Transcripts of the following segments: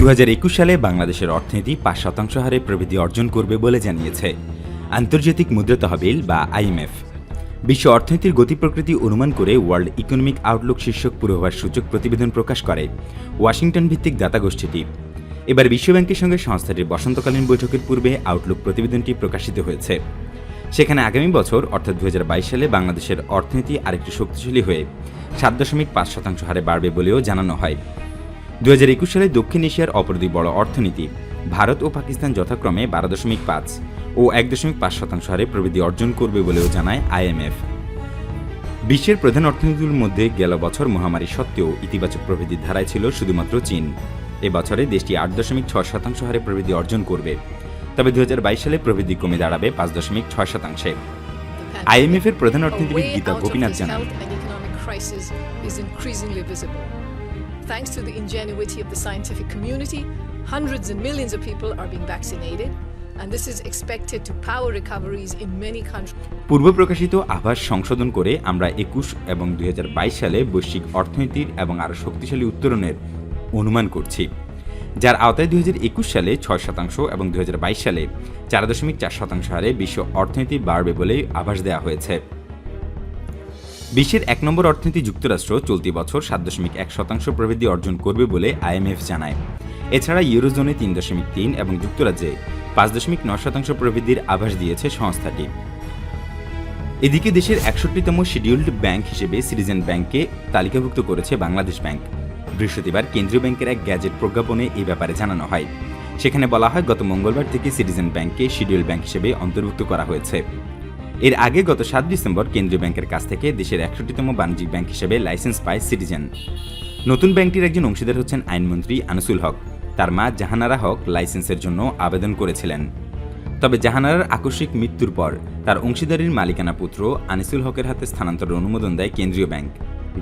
দু হাজার একুশ সালে বাংলাদেশের অর্থনীতি পাঁচ শতাংশ হারে প্রবৃদ্ধি অর্জন করবে বলে জানিয়েছে আন্তর্জাতিক মুদ্রা তহবিল বা আইএমএফ বিশ্ব অর্থনীতির গতি প্রকৃতি অনুমান করে ওয়ার্ল্ড ইকোনমিক আউটলুক শীর্ষক পূর্বাভাস সূচক প্রতিবেদন প্রকাশ করে ওয়াশিংটন ভিত্তিক দাতা গোষ্ঠীটি এবার বিশ্বব্যাংকের সঙ্গে সংস্থাটির বসন্তকালীন বৈঠকের পূর্বে আউটলুক প্রতিবেদনটি প্রকাশিত হয়েছে। সেখানে আগামী বছর, অর্থাৎ দু হাজার বাইশ সালে বাংলাদেশের অর্থনীতি আরেকটু শক্তিশালী হয়ে সাত দশমিক পাঁচ শতাংশ হারে বাড়বে বলেও জানানো হয়। দু হাজার একুশ সালে দক্ষিণ এশিয়ার অপর বড় অর্থনীতি, ভারত ও পাকিস্তান যথাক্রমে বারো দশমিক পাঁচ ও এক দশমিক পাঁচ শতাংশ হারে প্রবৃদ্ধি অর্জন করবে বলেও জানায় আইএমএফ। বিশ্বের প্রধান অর্থনীতিগুলোর মধ্যে গেল বছর মহামারী সত্ত্বেও ইতিবাচক প্রবৃদ্ধির ধারায় ছিল শুধুমাত্র চীন। এবছরে দেশটি আট দশমিক ছয় শতাংশ হারে প্রবৃদ্ধি অর্জন করবে। তবে দু হাজার বাইশ সালে প্রবৃদ্ধি কমে দাঁড়াবে পাঁচ দশমিক ছয় শতাংশে। এর প্রধান অর্থনীতিবিদ গীতা গোপীনাথ জানান। Thanks to the ingenuity of the scientific community, hundreds and millions of people are being vaccinated, and this is expected to power recoveries in many countries. পূর্ব প্রকাশিত আভাস সংশোধন করে আমরা একুশ এবং দুই হাজার বাইশ সালে বৈশ্বিক অর্থনীতির এবং আরও শক্তিশালী উত্তরণের অনুমান করছি যার আওতায় দুই হাজার একুশ সালে ছয় শতাংশ এবং দুই হাজার বাইশ সালে চার দশমিক চার শতাংশ হারে বিশ্ব অর্থনীতি বাড়বে বলে আভাস দেওয়া হয়েছে বিশ্বের এক নম্বর অর্থনীতি যুক্তরাষ্ট্র চলতি বছর সাত দশমিক এক শতাংশ প্রবৃদ্ধি অর্জন করবে বলে আইএমএফ জানায়। এছাড়া ইউরোজোনে তিন দশমিক তিন এবং যুক্তরাজ্যে পাঁচ দশমিক নয় শতাংশ প্রবৃদ্ধির আভাস দিয়েছে সংস্থাটি। এদিকে দেশের একষট্টিতম শিডিউলড ব্যাংক হিসেবে সিটিজেন ব্যাংককে তালিকাভুক্ত করেছে বাংলাদেশ ব্যাংক। বৃহস্পতিবার কেন্দ্রীয় ব্যাংকের এক গ্যাজেট প্রজ্ঞাপনে এই ব্যাপারে জানানো হয়। সেখানে বলা হয়, গত মঙ্গলবার থেকে সিটিজেন ব্যাংককে শিডিউল ব্যাংক হিসেবে অন্তর্ভুক্ত করা হয়েছে। এর আগে গত সাত ডিসেম্বর কেন্দ্রীয় ব্যাংকের কাছ থেকে দেশের একষট্টিতম বাণিজ্যিক ব্যাংক হিসেবে লাইসেন্স পায় সিটিজেন। নতুন ব্যাংকটির একজন অংশীদার হচ্ছেন আইনমন্ত্রী আনিসুল হক। তার মা জাহানারা হক লাইসেন্সের জন্য আবেদন করেছিলেন। তবে জাহানারার আকস্মিক মৃত্যুর পর তার অংশীদারির মালিকানা পুত্র আনিসুল হকের হাতে স্থানান্তরের অনুমোদন দেয় কেন্দ্রীয় ব্যাংক।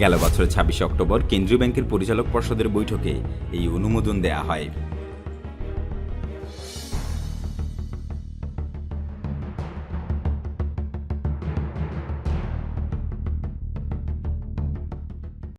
গেল বছরের ছাব্বিশে অক্টোবর কেন্দ্রীয় ব্যাংকের পরিচালক পর্ষদের বৈঠকে এই অনুমোদন দেয়া হয়।